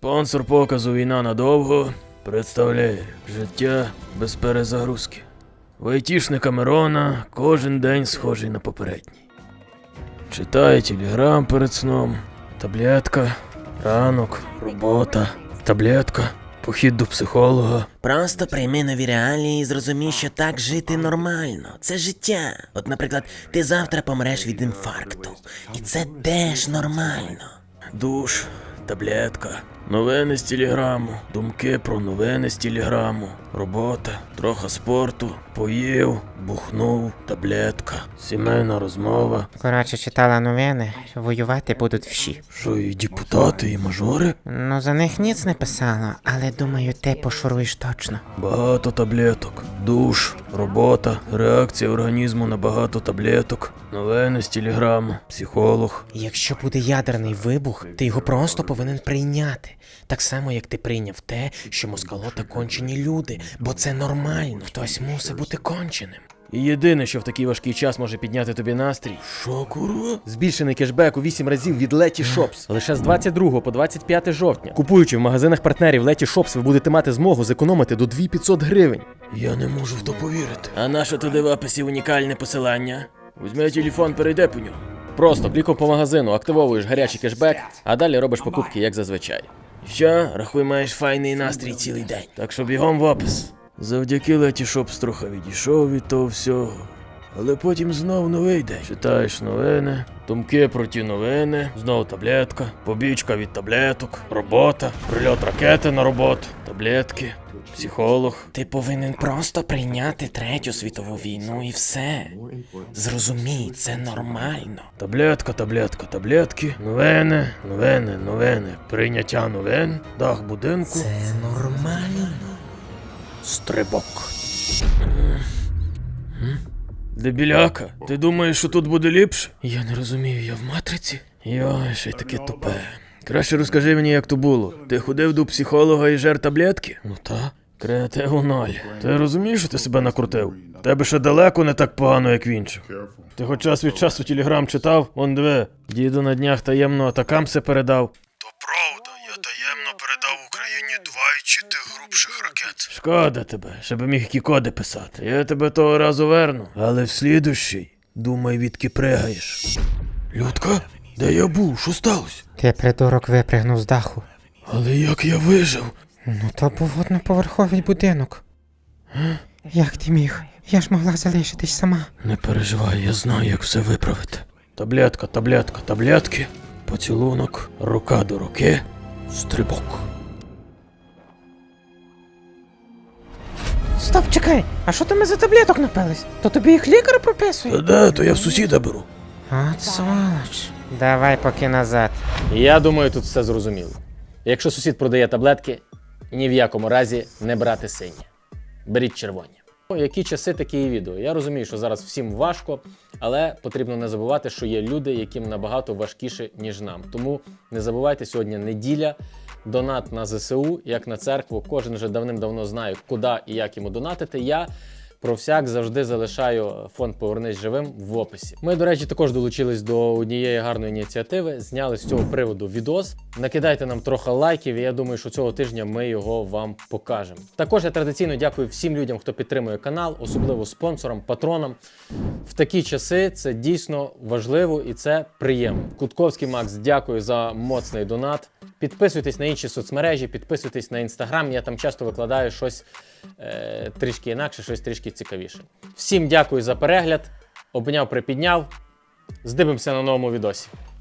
Спонсор показу Війна надовго представляє життя без перезагрузки. В айтішника Мирона кожен день схожий на попередній. Читає телеграм перед сном, таблетка, ранок, робота, таблетка, похід до психолога. Просто прийми нові реалії і зрозумій, що так жити нормально. Це життя. От, наприклад, ти завтра помреш від інфаркту. І це теж нормально. Душ, таблетка, новини з телеграму, думки про новини з телеграму, робота, трохи спорту, поїв, бухнув, таблетка, сімейна розмова. Коротше, читала новини, воювати будуть всі. Що і депутати, і мажори? Ну за них ніц не писала, але думаю, ти пошуруєш точно. Багато таблеток, душ, робота, реакція організму на багато таблеток, новини з телеграму, психолог. Якщо буде ядерний вибух, ти його просто повинен прийняти. Так само, як ти прийняв те, що москалота кончені люди, бо це нормально. Хтось мусить бути конченим. Єдине, що в такий важкий час може підняти тобі настрій. Що, курва? Збільшений кешбек у 8 разів від Letty Shops. Лише з 22 по 25 жовтня. Купуючи в магазинах партнерів Letty Shops, ви будете мати змогу зекономити до 2500 гривень. Я не можу в то повірити. А наше туди в описі унікальне посилання. Візьми телефон, перейде по нього. Просто кліком по магазину активовуєш гарячий кешбек, а далі робиш покупки, як зазвичай. Що, рахуй, маєш файний настрій цілий день. Так що бігом в опис. Завдяки Леті Шопс трохи відійшов від того всього. Але потім знов новий день. Читаєш новини, думки про ті новини, знов таблетка, побічка від таблеток, робота, прильот ракети на роботу, таблетки, психолог. Ти повинен просто прийняти третю світову війну і все. Зрозумій, це нормально. Таблетка, таблетка, таблетки, новини, новини, новини, прийняття новин, дах будинку. Це нормально. Стрибок. Дебіляка, ти думаєш, що тут буде ліпше? Я не розумію, я в матриці? Йой, ще й таке тупе. Краще розкажи мені, як то було. Ти ходив до психолога і жер таблетки? Ну та. Креативу ноль. Ти розумієш, що ти себе накрутив? Тебе ще далеко не так погано, як в інших. Ти хоч час від часу телеграм читав, он диви. Діду на днях таємно атакамсе передав. Таємно передав Україні два чи тих грубших ракет. Шкода тебе, щоб міг які коди писати. Я тебе того разу верну, але в слідущий, думай, відки пригаєш. Людка, де я був? Що сталося? Ти придурок випригнув з даху. Але як я вижив? Ну то був одноповерховий будинок. Як ти міг? Я ж могла залишитись сама. Не переживай, я знаю, як все виправити. Таблетка, таблетка, таблетки, поцілунок, рука до руки, стрибок. Стоп, чекай! А що то ми за таблеток напились? То тобі їх лікар прописує? Та де, то я в сусіда беру. От сволоч. Давай поки назад. Я думаю, тут все зрозуміло. Якщо сусід продає таблетки, ні в якому разі не брати сині. Беріть червоні. О, Які часи такі і відео. Я розумію, що зараз всім важко, але потрібно не забувати, що є люди, яким набагато важкіше, ніж нам. Тому не забувайте, сьогодні неділя, донат на ЗСУ, як на церкву. Кожен вже давним-давно знає, куди і як йому донатити. Я про всяк завжди залишаю фонд Повернись живим в описі. Ми, до речі, також долучились до однієї гарної ініціативи. Зняли з цього приводу відос. Накидайте нам трохи лайків, і я думаю, що цього тижня ми його вам покажемо. Також я традиційно дякую всім людям, хто підтримує канал, особливо спонсорам, патронам. В такі часи це дійсно важливо і це приємно. Кутковський Макс, дякую за моцний донат. Підписуйтесь на інші соцмережі, підписуйтесь на інстаграм. Я там часто викладаю щось е, трішки інакше, щось трішки цікавіше. Всім дякую за перегляд. Обняв, припідняв. Здивимося на новому відосі.